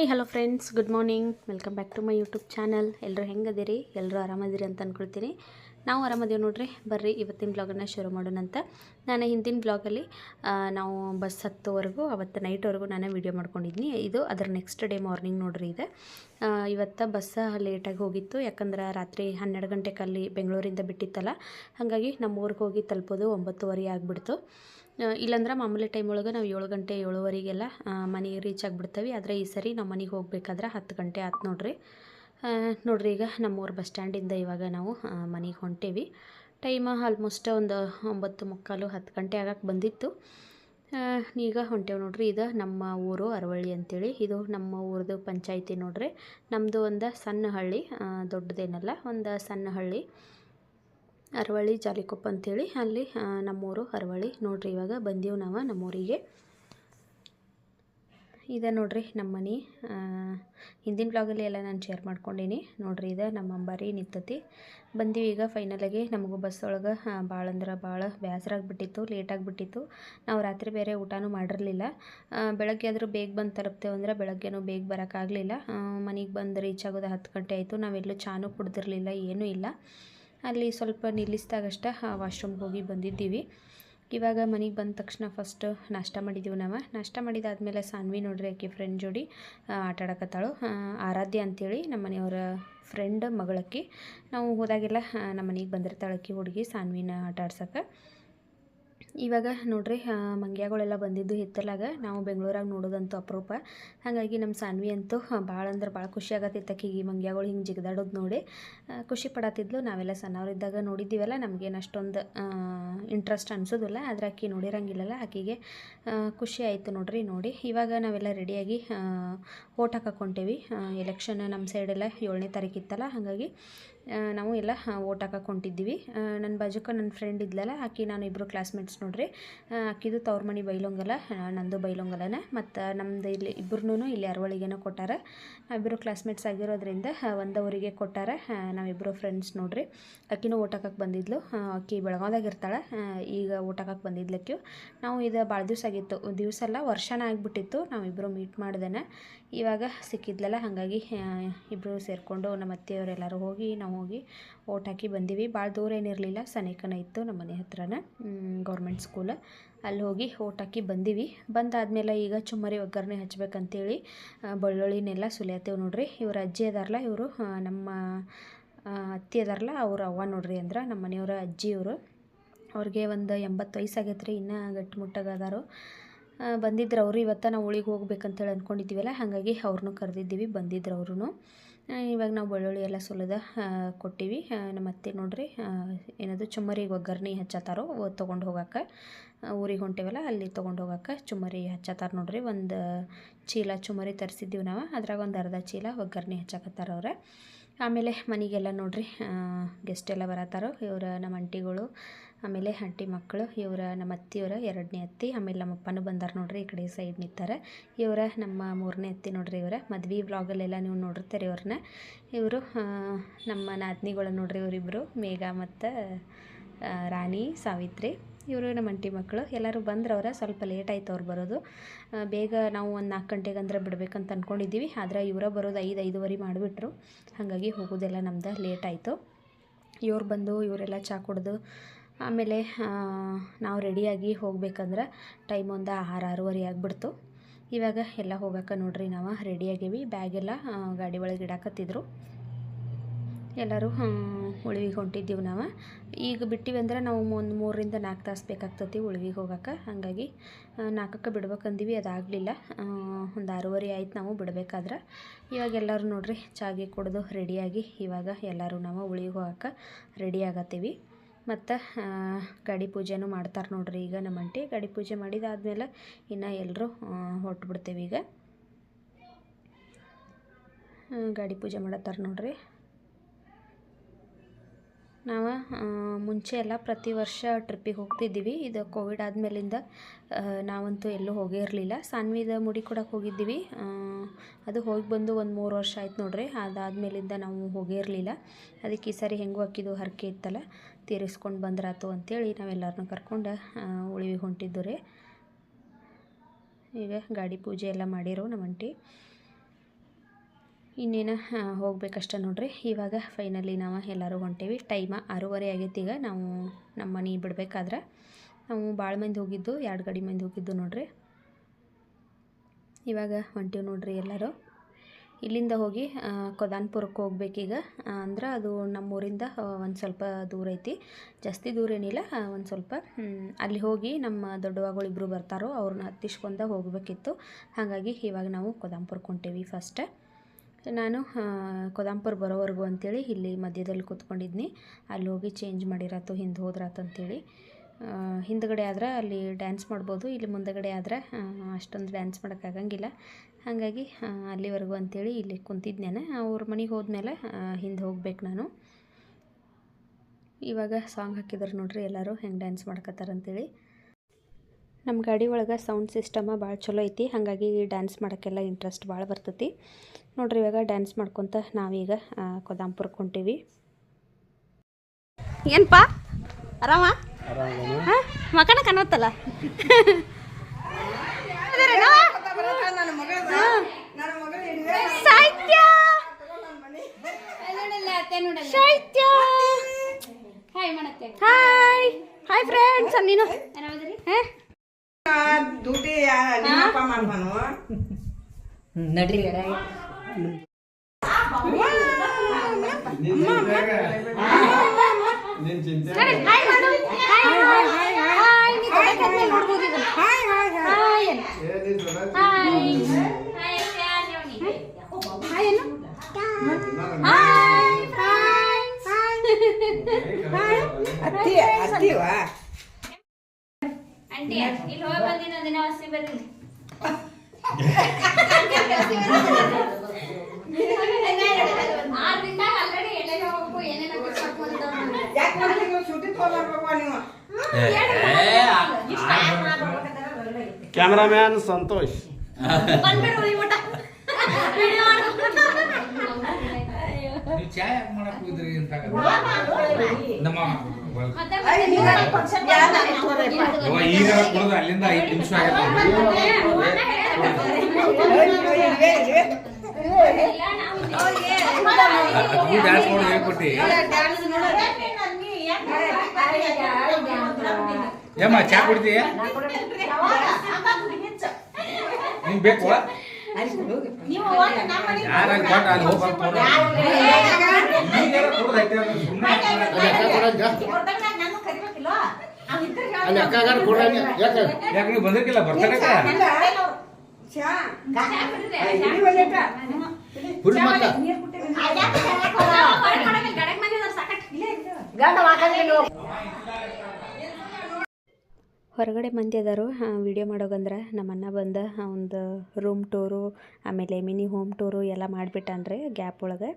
Hi hello friends good morning welcome back to my YouTube channel ಎಲ್ಲರೂ ಹೆಂಗದಿರಿ? ಎಲ್ಲರೂ ಆರಾಮದಿರಿ ಅಂತ ಅಂದ್ಕೊಳ್ತೀನಿ ನಾವು ಆರಾಮದೇವು ನೋಡ್ರಿ. ಬರ್ರಿ, ಇವತ್ತಿನ ಬ್ಲಾಗನ್ನು ಶುರು ಮಾಡೋಣ ಅಂತ. ನಾನು ಹಿಂದಿನ ಬ್ಲಾಗಲ್ಲಿ ನಾವು ಬಸ್ ಹತ್ತುವರೆಗೂ, ಅವತ್ತು ನೈಟ್ವರೆಗೂ ನಾನು ವೀಡಿಯೋ ಮಾಡ್ಕೊಂಡಿದ್ದೀನಿ ಇದು ಅದರ ನೆಕ್ಸ್ಟ್ ಡೇ ಮಾರ್ನಿಂಗ್ ನೋಡ್ರಿ ಇದೆ. ಇವತ್ತು ಬಸ್ಸ ಲೇಟಾಗಿ ಹೋಗಿತ್ತು. ಯಾಕಂದ್ರೆ ರಾತ್ರಿ ಹನ್ನೆರಡು ಕಲ್ಲಿ ಬೆಂಗಳೂರಿಂದ ಬಿಟ್ಟಿತ್ತಲ್ಲ. ಹಾಗಾಗಿ ನಮ್ಮ ಊರಿಗೆ ಹೋಗಿ ತಲುಪೋದು ಒಂಬತ್ತುವರೆ ಆಗಿಬಿಡ್ತು. ಇಲ್ಲಾಂದ್ರೆ ಮಾಮೂಲಿ ಟೈಮ್ ಒಳಗೆ ನಾವು ಏಳು ಗಂಟೆ, ಏಳುವರೆಗೆಲ್ಲ ಮನೆಗೆ ರೀಚ್ ಆಗಿಬಿಡ್ತೀವಿ. ಆದರೆ ಈ ಸರಿ ನಮ್ಮ ಮನೆಗೆ ಹೋಗ್ಬೇಕಾದ್ರೆ ಹತ್ತು ಗಂಟೆ ಆಯ್ತು ನೋಡ್ರಿ. ನೋಡ್ರಿ ಈಗ ನಮ್ಮೂರು ಬಸ್ ಸ್ಟ್ಯಾಂಡಿಂದ ಇವಾಗ ನಾವು ಮನೆಗೆ ಹೊಂಟೇವಿ. ಟೈಮ್ ಆಲ್ಮೋಸ್ಟ್ ಒಂದು ಒಂಬತ್ತು ಮುಕ್ಕಾಲು ಹತ್ತು ಗಂಟೆ ಆಗಕ್ಕೆ ಬಂದಿತ್ತು. ಈಗ ಹೊಂಟೇವು ನೋಡ್ರಿ. ಇದು ನಮ್ಮ ಊರು ಅರವಳ್ಳಿ ಅಂತೇಳಿ. ಇದು ನಮ್ಮ ಊರದು ಪಂಚಾಯಿತಿ ನೋಡ್ರಿ. ನಮ್ಮದು ಒಂದು ಸಣ್ಣ ಹಳ್ಳಿ ದೊಡ್ಡದೇನಲ್ಲ, ಒಂದು ಸಣ್ಣ ಹಳ್ಳಿ ಅರವಳ್ಳಿ ಜಾಲಿಕೊಪ್ಪ ಅಂತೇಳಿ. ಅಲ್ಲಿ ನಮ್ಮೂರು ಅರವಳ್ಳಿ. ನೋಡ್ರಿ ಇವಾಗ ಬಂದೀವಿ ನಾವು ನಮ್ಮೂರಿಗೆ. ಇದೆ ನೋಡ್ರಿ ನಮ್ಮ ಮನೆ ಹಿಂದಿನ ಬ್ಲಾಗಲ್ಲಿ ಎಲ್ಲ ನಾನು ಶೇರ್ ಮಾಡ್ಕೊಂಡೀನಿ. ನೋಡ್ರಿ ಇದೆ ನಮ್ಮ ಅಂಬಾರಿ ನಿಂತತಿ. ಬಂದೀವಿ ಈಗ ಫೈನಲಾಗಿ ನಮಗೂ ಬಸ್ ಒಳಗೆ ಭಾಳ ಅಂದ್ರೆ ಭಾಳ ಬೇಸರಾಗ್ಬಿಟ್ಟಿತ್ತು ಲೇಟಾಗಿಬಿಟ್ಟಿತ್ತು ನಾವು ರಾತ್ರಿ ಬೇರೆ ಊಟನೂ ಮಾಡಿರಲಿಲ್ಲ. ಬೆಳಗ್ಗೆ ಆದರೂ ಬೇಗ ಬಂದು ತಲುಪ್ತೇವೆ ಅಂದ್ರೆ ಬೆಳಗ್ಗೆನೂ ಬೇಗ ಬರೋಕ್ಕಾಗಲಿಲ್ಲ ಮನೆಗೆ ಬಂದು ರೀಚ್ ಆಗೋದು ಹತ್ತು ಗಂಟೆ ಆಯಿತು. ನಾವೆಲ್ಲೂ ಚಾನೂ ಕುಡ್ದಿರಲಿಲ್ಲ, ಏನೂ ಇಲ್ಲ. ಅಲ್ಲಿ ಸ್ವಲ್ಪ ನಿಲ್ಲಿಸಿದಾಗಷ್ಟ ವಾಶ್ರೂಮ್ಗೆ ಹೋಗಿ ಬಂದಿದ್ದೀವಿ. ಇವಾಗ ಮನೆಗೆ ಬಂದ ತಕ್ಷಣ ಫಸ್ಟ್ ನಾಷ್ಟ ಮಾಡಿದ್ದೀವಿ ನಾವು. ನಾಷ್ಟ ಮಾಡಿದಾದ್ಮೇಲೆ ಸಾನ್ವಿ ನೋಡ್ರಿ ಆಕೆ ಫ್ರೆಂಡ್ ಜೋಡಿ ಆಟ ಆಡಕತ್ತಾಳು. ಆರಾಧ್ಯ ಅಂತೇಳಿ ನಮ್ಮ ಮನೆಯವರ ಫ್ರೆಂಡ್ ಮಗಳಕ್ಕಿ. ನಾವು ಹೋದಾಗೆಲ್ಲ ನಮ್ಮ ಮನೆಗೆ ಬಂದಿರ್ತಾಳಕ್ಕಿ ಹುಡುಗಿ ಸಾನ್ವಿನ ಆಟ ಆಡ್ಸಕ್ಕೆ. ಇವಾಗ ನೋಡ್ರಿ ಮಂಗ್ಯಾಗಳೆಲ್ಲ ಬಂದಿದ್ದು ಹಿತ್ತಲಾಗ. ನಾವು ಬೆಂಗಳೂರಾಗ ನೋಡೋದಂತೂ ಅಪರೂಪ. ಹಾಗಾಗಿ ನಮ್ಮ ಸಾನ್ವಿ ಅಂತೂ ಭಾಳ ಅಂದ್ರೆ ಭಾಳ ಖುಷಿ ಆಗತ್ತಿತ್ತು ಆಕಿಗೆ. ಈ ಮಂಗ್ಯಗಳು ಹಿಂಗೆ ಜಿಗದಾಡೋದು ನೋಡಿ ಖುಷಿ ಪಡತ್ತಿದ್ಲು ನಾವೆಲ್ಲ ಸಣ್ಣವರಿದ್ದಾಗ ನೋಡಿದ್ದೀವಲ್ಲ, ನಮಗೇನು ಅಷ್ಟೊಂದು ಇಂಟ್ರೆಸ್ಟ್ ಅನ್ಸೋದಿಲ್ಲ. ಆದರೆ ಆಕೆ ನೋಡಿರಂಗಿಲ್ಲಲ್ಲ, ಆಕಿಗೆ ಖುಷಿ ಆಯಿತು ನೋಡ್ರಿ ನೋಡಿ. ಇವಾಗ ನಾವೆಲ್ಲ ರೆಡಿಯಾಗಿ ಓಟ್ ಹಾಕೊಂಟೇವಿ ಎಲೆಕ್ಷನ್ ನಮ್ಮ ಸೈಡೆಲ್ಲ ಏಳನೇ ತಾರೀಕಿತ್ತಲ್ಲ ಹಾಗಾಗಿ ನಾವು ಎಲ್ಲ ಓಟ್ ಹಾಕಕ್ಕೆ ಹೊಂಟಿದ್ದೀವಿ. ನನ್ನ ಬಾಜುಕ ನನ್ನ ಫ್ರೆಂಡ್ ಇದ್ಲಲ್ಲ, ಆಕಿ ನಾನು ಇಬ್ಬರು ಕ್ಲಾಸ್ಮೇಟ್ಸ್ ನೋಡ್ರಿ. ಆಕಿದು ತವ್ರ ಮನೆ ಬೈಲೊಂಗಲ ನಂದು ಬೈಲೊಂಗಲನ. ಮತ್ತು ನಮ್ಮದು ಇಲ್ಲಿ ಇಬ್ಬರೂ ಇಲ್ಲಿ ಅರವಳಿಗೆನ ಕೊಟ್ಟಾರ. ನಾವಿಬ್ಬರು ಕ್ಲಾಸ್ಮೇಟ್ಸ್ ಆಗಿರೋದ್ರಿಂದ ಒಂದವರಿಗೆ ಕೊಟ್ಟಾರ. ನಾವಿಬ್ಬರು ಫ್ರೆಂಡ್ಸ್ ನೋಡ್ರಿ. ಅಕ್ಕಿನೂ ಓಟ್ ಹಾಕಕ್ಕೆ ಬಂದಿದ್ಲು. ಅಕ್ಕಿ ಬೆಳಗಾವ್ದಾಗ ಇರ್ತಾಳೆ. ಈಗ ಓಟ್ ಹಾಕಕ್ಕೆ ಬಂದಿದ್ಲಕ್ಕಿ ನಾವು ಇದು ಭಾಳ ದಿವಸ ಆಗಿತ್ತು. ದಿವಸ ಅಲ್ಲ, ವರ್ಷನ ಆಗಿಬಿಟ್ಟಿತ್ತು. ನಾವಿಬ್ಬರು ಮೀಟ್ ಮಾಡ್ದೇನೆ. ಇವಾಗ ಸಿಕ್ಕಿದ್ಲಲ್ಲ ಹಾಗಾಗಿ ಇಬ್ಬರು ಸೇರಿಕೊಂಡು ನಮ್ಮ ಅತ್ತೆಯವರೆಲ್ಲರೂ ಹೋಗಿ ನಾವು ಹೋಗಿ ಓಟ್ ಹಾಕಿ ಬಂದೀವಿ. ಭಾಳ ದೂರ ಏನಿರಲಿಲ್ಲ ಸನೇಕನ ಇತ್ತು ನಮ್ಮ ಮನೆ ಹತ್ರನ ಗೌರ್ಮೆಂಟ್ ಸ್ಕೂಲ್ ಅಲ್ಲಿ ಹೋಗಿ ಓಟ್ ಹಾಕಿ ಬಂದೀವಿ. ಬಂದಾದಮೇಲೆ ಈಗ ಚುಮ್ಮರಿ ಒಗ್ಗರಣೆ ಹಚ್ಬೇಕಂತೇಳಿ ಬೆಳ್ಳುಳ್ಳಿನೆಲ್ಲ ಸುಲಿಯತ್ತೇವೆ ನೋಡ್ರಿ. ಇವ್ರ ಅಜ್ಜಿ ಅದಾರಲ್ಲ ಇವರು ನಮ್ಮ ಅತ್ತೆ ಅದಾರಲ್ಲ ಅವ್ರ ಅವ್ವ ನೋಡ್ರಿ ಅಂದ್ರೆ ನಮ್ಮ ಮನೆಯವರ ಅಜ್ಜಿ ಇವರು ಅವ್ರಿಗೆ ಒಂದು ಎಂಬತ್ತು ವಯಸ್ಸಾಗೈತೆ ರೀ ಇನ್ನೂ ಗಟ್ಟಿಮುಟ್ಟಾಗ ಅದಾರು. ಆ, ಬಂದಿದ್ರು ಅವರು ಇವತ್ತು ನಾವು ಊಳಿಗೆ ಹೋಗ್ಬೇಕಂತೇಳಿ ಅಂದ್ಕೊಂಡಿದ್ದೀವಲ್ಲ ಹಾಗಾಗಿ ಅವ್ರನ್ನೂ ಕರೆದಿದ್ದೀವಿ ಬಂದಿದ್ರು ಅವ್ರೂ ಇವಾಗ ನಾವು ಬೆಳ್ಳುಳ್ಳಿ ಎಲ್ಲ ಸುಲಿದ ಕೊಟ್ಟಿವಿ. ಆ, ನಮ್ಮ ಅತ್ತೆ ನೋಡ್ರಿ ಏನದು ಚುಮ್ಮರಿ ಒಗ್ಗರಣೆ ಹಚ್ಚತ್ತಾರೋ ತೊಗೊಂಡು ಹೋಗಕ್ಕೆ ಊರಿಗೆ ಹೊಂಟೇವಲ್ಲ ಅಲ್ಲಿ ತೊಗೊಂಡು ಹೋಗಕ್ಕೆ ಚುಮ್ಮರಿ ಹಚ್ಚತ್ತಾರ ನೋಡಿರಿ. ಒಂದು ಚೀಲ ಚುಮ್ಮರಿ ತರಿಸಿದ್ದೀವಿ ನಾವು ಅದ್ರಾಗ ಒಂದು ಅರ್ಧ ಚೀಲ ಒಗ್ಗರಣೆ ಹಚ್ಚಕತ್ತಾರ ಅವ್ರೆ. ಆಮೇಲೆ ಮನೆಗೆಲ್ಲ ನೋಡಿರಿ ಗೆಸ್ಟ್ ಎಲ್ಲ ಬರತ್ತಾರೋ ಇವ್ರ ನಮ್ಮ ಅಂಟಿಗಳು ಆಮೇಲೆ ಅಂಟಿ ಮಕ್ಕಳು, ಇವರ ನಮ್ಮ ಅತ್ತಿಯವರ ಎರಡನೇ ಅತ್ತಿ, ಆಮೇಲೆ ನಮ್ಮ ಅಪ್ಪನೂ ಬಂದಾರ ನೋಡ್ರಿ ಈ ಕಡೆ ಸೈಡ್ ನಿಂತಾರೆ. ಇವರ ನಮ್ಮ ಮೂರನೇ ಅತ್ತಿ ನೋಡ್ರಿ ಇವರ, ಮದ್ವೆ ವ್ಲಾಗಲ್ಲೆಲ್ಲ ನೀವು ನೋಡಿರ್ತಾರೆ ಇವ್ರನ್ನ. ಇವರು ನಮ್ಮ ನಾದ್ನಿಗಳು ನೋಡ್ರಿ ಇವರಿಬ್ಬರು ಮೇಘ ಮತ್ತು ರಾಣಿ, ಸಾವಿತ್ರಿ. ಇವರು ನಮ್ಮ ಅಂಟಿ ಮಕ್ಕಳು, ಎಲ್ಲರೂ ಬಂದ್ರವ್ರ ಸ್ವಲ್ಪ ಲೇಟ್ ಆಯ್ತು ಅವ್ರು ಬರೋದು. ಬೇಗ ನಾವು ಒಂದು ನಾಲ್ಕು ಗಂಟೆಗೆ ಅಂದ್ರೆ ಬಿಡ್ಬೇಕಂತ ಅಂದ್ಕೊಂಡಿದ್ದೀವಿ ಆದರೆ ಇವರ ಬರೋದು ಐದು, ಐದುವರೆ ಮಾಡಿಬಿಟ್ರು. ಹಾಗಾಗಿ ಹೋಗೋದೆಲ್ಲ ನಮ್ದು ಲೇಟ್ ಆಯಿತು. ಇವ್ರು ಬಂದು, ಇವರೆಲ್ಲ ಚಾ ಕುಡ್ದು ಆಮೇಲೆ ನಾವು ರೆಡಿಯಾಗಿ ಹೋಗ್ಬೇಕಂದ್ರೆ ಟೈಮ್ ಒಂದು ಆರು, ಆರೂವರೆ ಆಗಿಬಿಡ್ತು. ಇವಾಗ ಎಲ್ಲ ಹೋಗಕ್ಕೆ ನೋಡ್ರಿ ನಾವು, ರೆಡಿಯಾಗೀವಿ. ಬ್ಯಾಗೆಲ್ಲ ಗಾಡಿ ಒಳಗೆ ಇಡಾಕತ್ತಿದ್ರು. ಎಲ್ಲರೂ ಉಳಿವಿಗೆ ಹೊಂಟಿದ್ದೀವಿ ನಾವು. ಈಗ ಬಿಟ್ಟಿವಿ ಅಂದ್ರೆ ನಾವು ಒಂದು ಮೂರರಿಂದ ನಾಲ್ಕು ತಾಸು ಬೇಕಾಗ್ತತಿ ಉಳಿವಿಗೆ ಹೋಗಕ್ಕೆ ಹಾಗಾಗಿ ನಾಲ್ಕಕ್ಕೆ ಬಿಡ್ಬೇಕಂದೀವಿ. ಅದಾಗಲಿಲ್ಲ. ಒಂದು ಆರೂವರೆ ಆಯ್ತು ನಾವು ಬಿಡಬೇಕಾದ್ರೆ. ಇವಾಗ ಎಲ್ಲರೂ ನೋಡ್ರಿ, ಚಾಗಿ ಕುಡಿದು ರೆಡಿಯಾಗಿ ಇವಾಗ ಎಲ್ಲರೂ ನಾವು ಉಳಿವಿಗೆ ಹೋಗಕ್ಕೆ ರೆಡಿ ಆಗತ್ತೀವಿ. ಮತ್ತು ಗಾಡಿ ಪೂಜೆನೂ ಮಾಡ್ತಾರೆ ನೋಡ್ರಿ ಈಗ ನಮ್ಮ ಅಂಟಿ ಗಾಡಿ ಪೂಜೆ ಮಾಡಿದಾದ್ಮೇಲೆ ಇನ್ನು ಎಲ್ಲರೂ ಹೊರಟ್ಬಿಡ್ತೇವೆ ಈಗ. ಆ, ಗಾಡಿ ಪೂಜೆ ಮಾಡತ್ತಾರೆ ನೋಡ್ರಿ. ನಾವು ಮುಂಚೆ ಎಲ್ಲ ಪ್ರತಿ ವರ್ಷ ಟ್ರಿಪ್ಪಿಗೆ ಹೋಗ್ತಿದ್ದೀವಿ. ಇದು ಕೋವಿಡ್ ಆದಮೇಲಿಂದ ನಾವಂತೂ ಎಲ್ಲೂ ಹೋಗೇ ಇರಲಿಲ್ಲ. ಸಾನ್ವಿದ ಮುಡಿ ಕೊಡಕ್ಕೆ ಹೋಗಿದ್ದೀವಿ. ಅದು ಹೋಗಿ ಬಂದು ಒಂದು ಮೂರು ವರ್ಷ ಆಯ್ತು ನೋಡ್ರಿ. ಅದಾದಮೇಲಿಂದ ನಾವು ಹೋಗೇ ಇರಲಿಲ್ಲ. ಅದಕ್ಕೆ ಈ ಸರಿ ಹೆಂಗೂ ಹಾಕಿದ್ದು ಹರಕೆ ಇತ್ತಲ್ಲ, ತೀರಿಸ್ಕೊಂಡು ಬಂದ್ರಾತು ಅಂತೇಳಿ ನಾವೆಲ್ಲರನ್ನೂ ಕರ್ಕೊಂಡು ಉಳಿವಿಗೆ ಹೊಂಟಿದ್ದು ರೀ. ಈಗ ಗಾಡಿ ಪೂಜೆ ಎಲ್ಲ ಮಾಡಿರೋ ನಮ್ಮ ಅಂಟಿ ಇನ್ನೇನು ಹೋಗಬೇಕಷ್ಟ ನೋಡ್ರಿ. ಇವಾಗ ಫೈನಲಿ ನಾವು ಎಲ್ಲರೂ ಹೊಂಟೇವಿ. ಟೈಮ ಆರೂವರೆ ಆಗೈತೆ ಈಗ. ನಾವು ನಮ್ಮ ಮನೆ ಬಿಡಬೇಕಾದ್ರೆ ನಾವು ಭಾಳ ಮಂದಿ ಹೋಗಿದ್ದು, ಎರಡು ಗಡಿ ಮಂದಿ ಹೋಗಿದ್ದು ನೋಡ್ರಿ. ಇವಾಗ ಹೊಂಟೀವಿ ನೋಡ್ರಿ ಎಲ್ಲರೂ. ಇಲ್ಲಿಂದ ಹೋಗಿ ಕೊದಾನ್ಪುರಕ್ಕೆ ಹೋಗ್ಬೇಕೀಗ. ಅಂದ್ರೆ ಅದು ನಮ್ಮೂರಿಂದ ಒಂದು ಸ್ವಲ್ಪ ದೂರ ಐತಿ. ಜಾಸ್ತಿ ದೂರ ಏನಿಲ್ಲ ಒಂದು ಸ್ವಲ್ಪ ಅಲ್ಲಿ ಹೋಗಿ ನಮ್ಮ ದೊಡ್ಡವಾಗಳು ಇಬ್ಬರು ಬರ್ತಾರೋ ಅವ್ರನ್ನ ಹತ್ತಿಸ್ಕೊಂಡ ಹೋಗಬೇಕಿತ್ತು. ಹಾಗಾಗಿ ಇವಾಗ ನಾವು ಕೊದಾಂಪುರಕ್ಕೆ ಹೊಂಟೇವಿ ಫಸ್ಟ್ ನಾನು ಕೊದಾಂಪುರ ಬರೋವರೆಗೂ ಅಂತೇಳಿ ಇಲ್ಲಿ ಮಧ್ಯದಲ್ಲಿ ಕೂತ್ಕೊಂಡಿದ್ನಿ. ಅಲ್ಲಿ ಹೋಗಿ ಚೇಂಜ್ ಮಾಡಿರಾತು, ಹಿಂದೆ ಹೋದ್ರಾತು ಅಂತೇಳಿ. ಹಿಂದುಗಡೆ ಆದ್ರೆ ಅಲ್ಲಿ ಡ್ಯಾನ್ಸ್ ಮಾಡ್ಬೋದು, ಇಲ್ಲಿ ಮುಂದಗಡೆ ಆದ್ರೆ ಅಷ್ಟೊಂದು ಡ್ಯಾನ್ಸ್ ಮಾಡೋಕ್ಕಾಗಂಗಿಲ್ಲ ಹಾಗಾಗಿ ಅಲ್ಲಿವರೆಗೂ ಅಂತೇಳಿ ಇಲ್ಲಿ ಕುಂತಿದ್ನೇನೆ. ಅವ್ರ ಮನೆಗೆ ಹೋದ್ಮೇಲೆ ಹಿಂದೆ ಹೋಗ್ಬೇಕು ನಾನು. ಇವಾಗ ಸಾಂಗ್ ಹಾಕಿದ್ರು ನೋಡ್ರಿ ಎಲ್ಲರೂ, ಹೆಂಗೆ ಡ್ಯಾನ್ಸ್ ಮಾಡ್ಕತ್ತಾರಂತೇಳಿ ನಮ್ಮ ಗಾಡಿ ಒಳಗೆ ಸೌಂಡ್ ಸಿಸ್ಟಮ ಭಾಳ ಚಲೋ ಐತಿ, ಹಾಗಾಗಿ ಡ್ಯಾನ್ಸ್ ಮಾಡೋಕ್ಕೆಲ್ಲ ಇಂಟ್ರೆಸ್ಟ್ ಭಾಳ ಬರ್ತೈತಿ. ನೋಡ್ರಿ ಇವಾಗ ಡ್ಯಾನ್ಸ್ ಮಾಡ್ಕೊತ ನಾವೀಗ ಕೊದಾಂಪುರಕ್ಕೆ ಹೊಂಟೀವಿ. ಏನಪ್ಪ ಆರಾಮ? ಹಾಂ? ಮಕನ ಕನ್ನತ್ತಲ್ಲ ಸಾಹಿತ್ಯ! ಸಾಹಿತ್ಯ! ಹಾಯ್ ಹಾಯ್ ಫ್ರೆಂಡ್ಸ್ ನೀನು? ಡ್ಯೂಟಿ ನಡ್ರಿ. ನೋಡ್ಬೋದು ಇದನ್ನ hi hi hi hi hi ಏನು ಹಾಯ್ ಹಾಯ್ ಅತ್ತಿ ಅತ್ತಿವ ಆಂಟಿ ಇಲ್ಲಿ ಹೋಗಿ ಬಂದಿನ ದಿನ ವಸಿ ಬರ್ರಿ ಆರು ದಿನದಾಗ ಆಲ್ರೆಡಿ ಎಲ್ಲೆಲ್ಲ ಹೋಗ್ಬೇಕು ಏನೇನೋ ಯಾಕೆ ಮಾಡಿದ್ರೆ ನೀವು ಸುಟ್ಟಿ ತಗೊಂಡ್ಬರ್ಬೇಕು ನೀವು ಕ್ಯಾಮ್ರಾಮ್ಯಾನ್ ಸಂತೋಷ್ ಬಂದ್ಬಿಡು ಈ ಊಟ ವಿಡಿಯೋ ನೀವು ಚಾ ಯಾಕೆ ಮಾಡಕ್ ಹೋದ್ರಿ ಅಂತ ನಮ್ಮ ಮತ್ತೆ ಸಂತೋಷ್ ಈಗ ಕುಡಿದು ಅಲ್ಲಿಂದ ಐದು ನಿಮಿಷ ಆಗುತ್ತೆ ನೀವು ಡ್ಯಾನ್ಸ್ ಮಾಡಿ ಹೇಳ್ಕೊಟ್ಟಿ ಏಮ್ಮ ಚಾ ಕುಡಿತೀಯ? ನಿಂಗೆ ಬೇಕು ಯಾರ ಕೊಟ್ಟ ಅಲ್ಲಿ ಅಲ್ಲಿ ಅಕ್ಕಗಾರ ಕೊಡ್ರಿ ಯಾಕೆ? ಯಾಕೆ ನೀವು ಬಂದಿರ್ಕಿಲ್ಲ? ಹುರಿ ಮಕ್ಕ ಹೊರಗಡೆ ಮಂದಿ ಅದಾರು. ವಿಡಿಯೋ ಮಾಡೋಗಂದ್ರೆ ನಮ್ಮ ಅಣ್ಣ ಬಂದ ಒಂದು ರೂಮ್ ಟೂರು ಆಮೇಲೆ ಮಿನಿ ಹೋಮ್ ಟೂರು ಎಲ್ಲ ಮಾಡಿಬಿಟ್ಟನ್ರಿ ಗ್ಯಾಪ್ ಒಳಗೆ.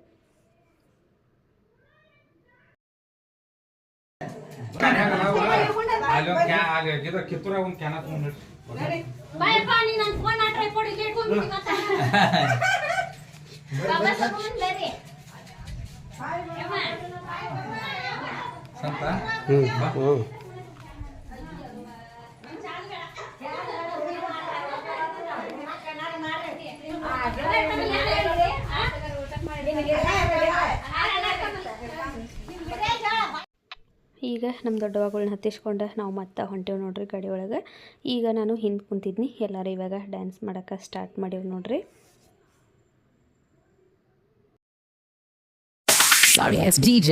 ಅಲ್ಲಿ ಕ್ಯಾ ಅಲ್ಲಿ ಇದ್ರ ಕಿತ್ತೂರಾಗ ಒಂದು ಕ್ಯಾನ ತಗೊಂಡ್ರಿ ಬಾಯಪ್ಪ ನೀ ನನ್ನ ಫೋನ್ ಆ ಟ್ರೈಪಾಡ್ ಇಲ್ಲಿ ಇಟ್ಕೊಂಡು ವಾಪಸ್ ತಗೊಂಡ್ ಬರ್ರಿ ಯಮ್ಮ. ಸಂತ ಹ್ಞೂ ಈಗ ನಮ್ಮ ದೊಡ್ಡವಾಗಳನ್ನ ಹತ್ತಿಸ್ಕೊಂಡು ನಾವು ಮತ್ತೆ ಹೊಂಟೇವು ನೋಡ್ರಿ ಗಾಡಿ ಒಳಗೆ. ಈಗ ನಾನು ಹಿಂದೆ ಕುಂತಿದ್ನಿ ಎಲ್ಲರೂ ಇವಾಗ ಡ್ಯಾನ್ಸ್ ಮಾಡೋಕೆ ಸ್ಟಾರ್ಟ್ ಮಾಡೀವಿ ನೋಡ್ರಿ. Sorry, it's DJ.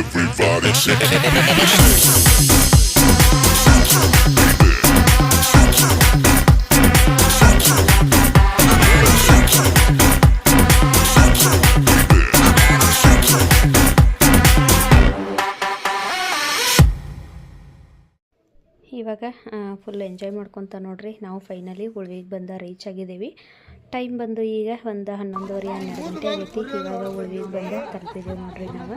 Everybody shake ಇವಾಗ ಫುಲ್ ಎಂಜಾಯ್ ಮಾಡ್ಕೊತ ನೋಡ್ರಿ. ನಾವು ಫೈನಲಿ ಉಳ್ವಿಗೆ ಬಂದ ರೀಚ್ ಆಗಿದ್ದೀವಿ. ಟೈಮ್ ಬಂದು ಈಗ ಒಂದು ಹನ್ನೊಂದುವರೆ ಹನ್ನೆರಡು ಗಂಟೆ ಆಗೈತಿ. ಇವಾಗ ಉಳ್ವಿಗೆ ಬಂದು ತರ್ತಿದ್ದೀವಿ ನೋಡ್ರಿ ನಾವು.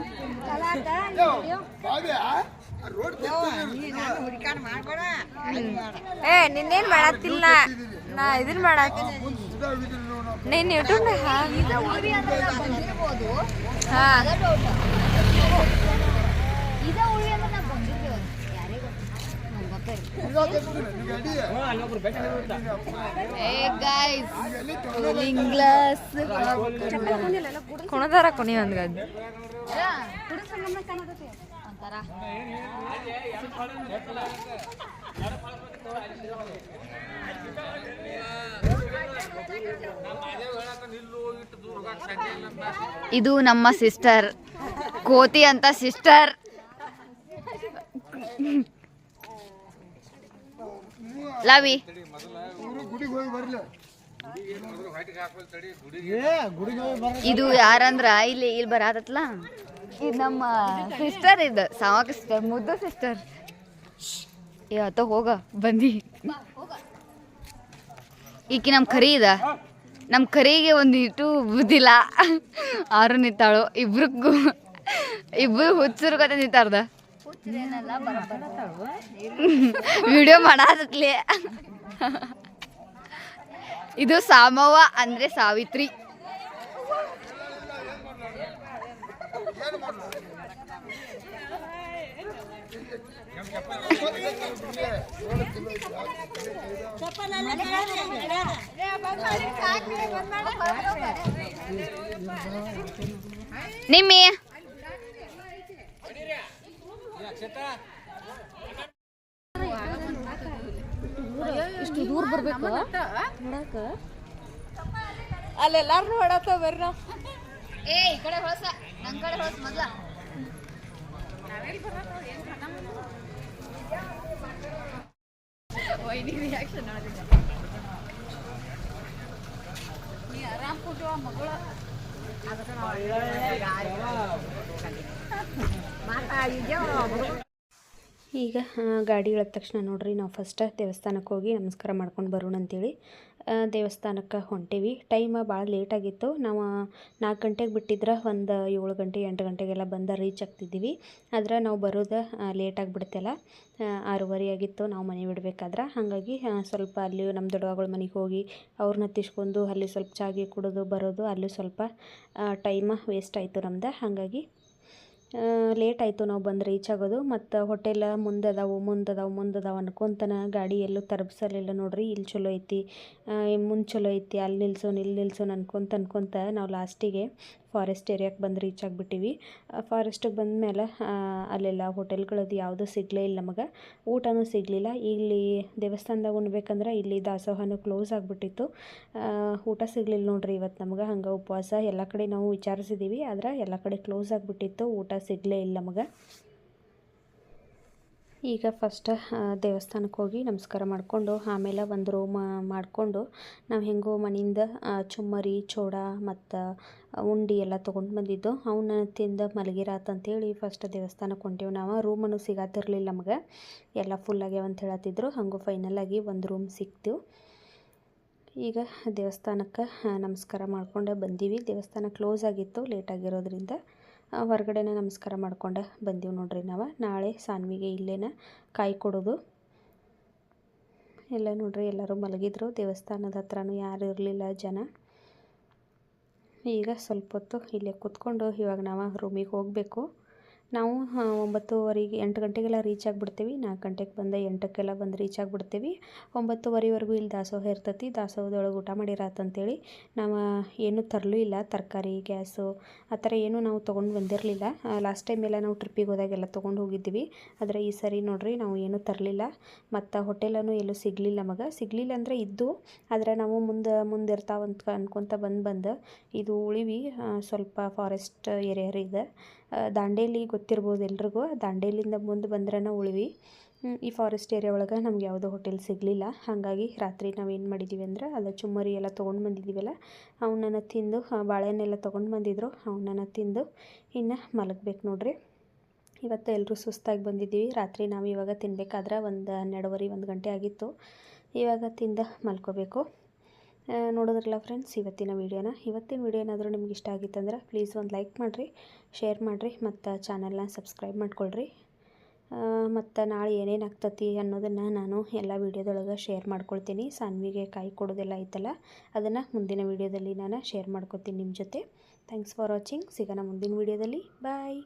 ಏ, ನಿನ್ನೇನ್ ಮಾಡತ್ತಿಲ್ಲ ನಾ ಮಾಡಾಕ ಇದ ಉಳಿ ಅಂದ್ರೆ ನಾ ಬಂದಿದ್ದೇವೆ ಯಾರೇ ಏ ಗೈಸ್ ಕೂಲಿಂಗ್ ಗ್ಲಾಸ್ ಕುಣದಾರ ಕುಣಿ ಒಂದ್ ಗದ್ ಇದು ನಮ್ಮ ಸಿಸ್ಟರ್ ಕೋತಿ ಅಂತ ಸಿಸ್ಟರ್ ಲವಿ ಇದು ಯಾರಂದ್ರ? ಇಲ್ಲಿ ಇಲ್ಲಿ ಬರಾತತ್ಲ? ಇದು ನಮ್ಮ ಸಿಸ್ಟರ್ ಇದು. ಸಾವಕ ಸಿಸ್ಟರ್ ಮುದ್ದು ಸಿಸ್ಟರ್ ಇವತ್ತ ಹೋಗ. ಬಂದಿ. ಈಕಿ ನಮ್ಮ ಕರಿ ಇದ. ನಮ್ಮ ಕರಿಗೆ ಒಂದಿಟ್ಟು ಇಟ್ಟು ಬುದ್ಧಿಲ್ಲ. ಆರು ನಿಂತಾಳು. ಇಬ್ರಿಗೂ ಇಬ್ರು ಹುಚ್ಚರು ಕತೆ ನಿಂತಾರ್ದ. ವಿಡಿಯೋ ಮಾಡಾತತ್ಲೆ ಇದು ಸಾಮವ ಅಂದ್ರೆ ಸಾವಿತ್ರಿ. ನಿಮ್ಮಿ. ಇಷ್ಟು ದೂರ ಬರ್ಬೇಕು? ನೋಡಕ ಅಲ್ಲೆಲ್ಲಾರು ಬರ್ರಿ ಬರ್ರ ಏ ಈ ಕಡೆ ಹೊಳಸ. ನನ್ ಕಡೆ ಹೊಳಸ ಮೊದ್ಲ. ಈಗ ಆ, ಗಾಡಿ ಇಳಿದ ತಕ್ಷಣ ನೋಡ್ರಿ, ನಾವು ಫಸ್ಟ್ ದೇವಸ್ಥಾನಕ್ಕೆ ಹೋಗಿ ನಮಸ್ಕಾರ ಮಾಡ್ಕೊಂಡು ಬರೋಣ ಅಂತೇಳಿ. ದೇವಸ್ಥಾನಕ್ಕೆ ಹೊಂಟೀವಿ. ಟೈಮ್ ಭಾಳ ಲೇಟ್ ಆಗಿತ್ತು. ನಾವು ನಾಲ್ಕು ಗಂಟೆಗೆ ಬಿಟ್ಟಿದ್ರೆ ಒಂದು ಏಳು ಗಂಟೆ, ಎಂಟು ಗಂಟೆಗೆಲ್ಲ ಬಂದ ರೀಚ್ ಆಗ್ತಿದ್ದೀವಿ. ಆದ್ರೆ ನಾವು ಬರೋದು ಲೇಟ್ ಆಗಿಬಿಡ್ತಲ್ಲ ಆರೂವರೆ ಆಗಿತ್ತು. ನಾವು ಮನೆ ಬಿಡಬೇಕಾದ್ರೆ. ಹಾಗಾಗಿ ಸ್ವಲ್ಪ ಅಲ್ಲಿ ನಮ್ಮ ದೊಡ್ಡವಾಗಳ ಮನೆಗೆ ಹೋಗಿ ಅವ್ರನ್ನ ತಿಸ್ಕೊಂಡು ಅಲ್ಲಿ ಸ್ವಲ್ಪ ಚಾಗಿ ಕುಡಿದು ಬರೋದು, ಅಲ್ಲಿ ಸ್ವಲ್ಪ ಟೈಮ್ ವೇಸ್ಟ್ ಆಯಿತು ನಮ್ದು. ಹಾಗಾಗಿ ಲೇಟ್ ಆಯಿತು ನಾವು ಬಂದು ರೀಚ್ ಆಗೋದು. ಮತ್ತು ಹೋಟೆಲ ಮುಂದದಾವು ಮುಂದದಾವು ಮುಂದದಾವು ಅನ್ಕೊಂತನ ಗಾಡಿ ಎಲ್ಲೂ ತರಬ್ಸಲಿಲ್ಲ ನೋಡ್ರಿ. ಇಲ್ಲಿ ಚಲೋ ಐತಿ. ಮುಂದೆ ಚಲೋ ಐತಿ. ಅಲ್ಲಿ ನಿಲ್ಸೋನು ಇಲ್ಲಿ ನಿಲ್ಸೋನು ಅನ್ಕೊಂತ ಅನ್ಕೊಂತ ನಾವು ಲಾಸ್ಟಿಗೆ ಫಾರೆಸ್ಟ್ ಏರಿಯಾಕ್ಕೆ ಬಂದು ರೀಚ್ ಆಗಿಬಿಟ್ಟಿವಿ. ಫಾರೆಸ್ಟಿಗೆ ಬಂದಮೇಲೆ ಅಲ್ಲೆಲ್ಲ ಹೋಟೆಲ್ಗಳದ್ದು ಯಾವುದೂ ಸಿಗಲೇ ಇಲ್ಲ ನಮಗೆ. ಊಟನೂ ಸಿಗಲಿಲ್ಲ. ಇಲ್ಲಿ ದೇವಸ್ಥಾನದಾಗ ಉಣ್ಬೇಕಂದ್ರೆ ಇಲ್ಲಿ ದಾಸೋಹನೂ ಕ್ಲೋಸ್ ಆಗಿಬಿಟ್ಟಿತ್ತು. ಊಟ ಸಿಗಲಿಲ್ಲ ನೋಡ್ರಿ ಇವತ್ತು ನಮ್ಗೆ. ಹಂಗೆ ಉಪವಾಸ ಎಲ್ಲ ಕಡೆ ನಾವು ವಿಚಾರಿಸಿದ್ದೀವಿ ಆದ್ರೆ ಎಲ್ಲ ಕಡೆ ಕ್ಲೋಸ್ ಆಗಿಬಿಟ್ಟಿತ್ತು. ಊಟ ಸಿಗಲೇ ಇಲ್ಲ ನಮಗೆ. ಈಗ ಫಸ್ಟ್ ದೇವಸ್ಥಾನಕ್ಕೆ ಹೋಗಿ ನಮಸ್ಕಾರ ಮಾಡಿಕೊಂಡು, ಆಮೇಲೆ ಒಂದು ರೂಮ್ ಮಾಡಿಕೊಂಡು ನಾವು ಹೆಂಗೋ ಮನೆಯಿಂದ ಚುಮ್ಮರಿ, ಚೋಡ ಮತ್ತು ಉಂಡಿ ಎಲ್ಲ ತೊಗೊಂಡು ಬಂದಿದ್ದು. ಅವನ್ನ ತಿಂದ ಮಲಗಿರಾತ್ ಅಂತೇಳಿ ಫಸ್ಟ್ ದೇವಸ್ಥಾನಕ್ಕೆ ಹೊಂಟೇವು ನಾವು. ರೂಮನ್ನು ಸಿಗಾತಿರಲಿಲ್ಲ ನಮಗೆ. ಎಲ್ಲ ಫುಲ್ ಆಗ್ಯಾವ ಅಂತ ಹೇಳತ್ತಿದ್ರು ಹಂಗೂ ಫೈನಲ್ ಆಗಿ ಒಂದು ರೂಮ್ ಸಿಕ್ತು. ಈಗ ದೇವಸ್ಥಾನಕ್ಕೆ ನಮಸ್ಕಾರ ಮಾಡ್ಕೊಂಡೆ ಬಂದೀವಿ. ದೇವಸ್ಥಾನ ಕ್ಲೋಸ್ ಆಗಿತ್ತು ಲೇಟ್ ಆಗಿರೋದ್ರಿಂದ. ಹೊರಗಡೆನೇ ನಮಸ್ಕಾರ ಮಾಡ್ಕೊಂಡೆ ಬಂದೀವಿ ನೋಡ್ರಿ ನಾವು. ನಾಳೆ ಸಾನ್ವಿಗೆ ಇಲ್ಲೇನ ಕಾಯಿ ಕೊಡೋದು. ಎಲ್ಲ ನೋಡ್ರಿ, ಎಲ್ಲರೂ ಮಲಗಿದ್ರು. ದೇವಸ್ಥಾನದ ಹತ್ರನೂ ಯಾರು ಇರಲಿಲ್ಲ ಜನ. ಈಗ ಸ್ವಲ್ಪ ಹೊತ್ತು ಇಲ್ಲೇ ಕೂತ್ಕೊಂಡು ಇವಾಗ ನಾವು ರೂಮಿಗೆ ಹೋಗಬೇಕು. ನಾವು ಒಂಬತ್ತುವರೆಗೆ ಎಂಟು ಗಂಟೆಗೆಲ್ಲ ರೀಚ್ ಆಗಿಬಿಡ್ತೀವಿ. ನಾಲ್ಕು ಗಂಟೆಗೆ ಬಂದು ಎಂಟಕ್ಕೆಲ್ಲ ಬಂದು ರೀಚ್ ಆಗಿಬಿಡ್ತೀವಿ. ಒಂಬತ್ತುವರೆವರೆಗೂ ಇಲ್ಲಿ ದಾಸೋಹ ಇರ್ತೈತಿ. ದಾಸೋಹದೊಳಗೆ ಊಟ ಮಾಡಿರಾತಂತೇಳಿ ನಾವು ಏನೂ ತರಲೂ ಇಲ್ಲ. ತರಕಾರಿ, ಗ್ಯಾಸು, ಆ ಥರ ಏನೂ ನಾವು ತೊಗೊಂಡು ಬಂದಿರಲಿಲ್ಲ. ಲಾಸ್ಟ್ ಟೈಮ್ ಎಲ್ಲ ನಾವು ಟ್ರಿಪ್ಪಿಗೆ ಹೋದಾಗೆಲ್ಲ ತೊಗೊಂಡು ಹೋಗಿದ್ದೀವಿ ಆದರೆ ಈ ಸರಿ ನೋಡ್ರಿ ನಾವು ಏನೂ ತರಲಿಲ್ಲ. ಮತ್ತು ಹೋಟೆಲನ್ನು ಎಲ್ಲೂ ಸಿಗಲಿಲ್ಲ ನಮಗೆ ಸಿಗಲಿಲ್ಲ ಅಂದರೆ ಇದ್ದು, ಆದರೆ ನಾವು ಮುಂದೆ ಮುಂದೆ ಇರ್ತಾವಂತ ಬಂದು ಬಂದು. ಇದು ಉಳಿವಿ ಸ್ವಲ್ಪ ಫಾರೆಸ್ಟ್ ಏರಿಯಾ ದಾಂಡೇಲಿ ಗೊತ್ತಿರ್ಬೋದು ಎಲ್ರಿಗೂ. ದಾಂಡೇಲಿಂದ ಮುಂದೆ ಬಂದ್ರೆ ಉಳಿವಿ. ಈ ಫಾರೆಸ್ಟ್ ಏರಿಯಾ ಒಳಗೆ ನಮ್ಗೆ ಯಾವುದೋ ಹೋಟೆಲ್ ಸಿಗಲಿಲ್ಲ. ಹಾಗಾಗಿ ರಾತ್ರಿ ನಾವು ಏನು ಮಾಡಿದ್ದೀವಿ ಅಂದ್ರೆ ಅಲ್ಲ ಚುಮ್ಮರಿ ಎಲ್ಲ ತೊಗೊಂಡು ಬಂದಿದ್ದೀವಲ್ಲ ಅವನ್ನ ತಿಂದು ಬಾಳೆಹಣ್ಣೆಲ್ಲ ತೊಗೊಂಡು ಬಂದಿದ್ರು. ಅವನ್ನ ತಿಂದು ಇನ್ನು ಮಲಗಬೇಕು ನೋಡ್ರಿ. ಇವತ್ತು ಎಲ್ಲರೂ ಸುಸ್ತಾಗಿ ಬಂದಿದ್ದೀವಿ. ರಾತ್ರಿ ನಾವು ಇವಾಗ ತಿನ್ಬೇಕಾದ್ರೆ ಒಂದು ಹನ್ನೆರಡುವರೆ, ಒಂದು ಗಂಟೆ ಆಗಿತ್ತು. ಇವಾಗ ತಿಂದು ಮಲ್ಕೋಬೇಕು. ನೋಡಿದ್ರಲ್ಲ ಫ್ರೆಂಡ್ಸ್ ಇವತ್ತಿನ ವೀಡಿಯೋನ. ಇವತ್ತಿನ ವೀಡಿಯೋ ಏನಾದರೂ ನಿಮ್ಗೆ ಇಷ್ಟ ಆಗಿತ್ತಂದ್ರೆ ಪ್ಲೀಸ್ ಒಂದು ಲೈಕ್ ಮಾಡಿರಿ ಶೇರ್ ಮಾಡಿರಿ, ಮತ್ತು ಚಾನಲ್ನ ಸಬ್ಸ್ಕ್ರೈಬ್ ಮಾಡ್ಕೊಳ್ರಿ. ಮತ್ತು ನಾಳೆ ಏನೇನು ಆಗ್ತತಿ ಅನ್ನೋದನ್ನು ನಾನು ಎಲ್ಲ ವೀಡಿಯೋದೊಳಗೆ ಶೇರ್ ಮಾಡ್ಕೊಳ್ತೀನಿ. ಸಾನ್ವಿಗೆ ಕಾಯಿ ಕೊಡೋದೆಲ್ಲ ಐತಲ್ಲ, ಅದನ್ನು ಮುಂದಿನ ವೀಡಿಯೋದಲ್ಲಿ ನಾನು ಶೇರ್ ಮಾಡ್ಕೊತೀನಿ ನಿಮ್ಮ ಜೊತೆ. ಥ್ಯಾಂಕ್ಸ್ ಫಾರ್ ವಾಚಿಂಗ್ ಸಿಗೋಣ ಮುಂದಿನ ವೀಡಿಯೋದಲ್ಲಿ. ಬಾಯ್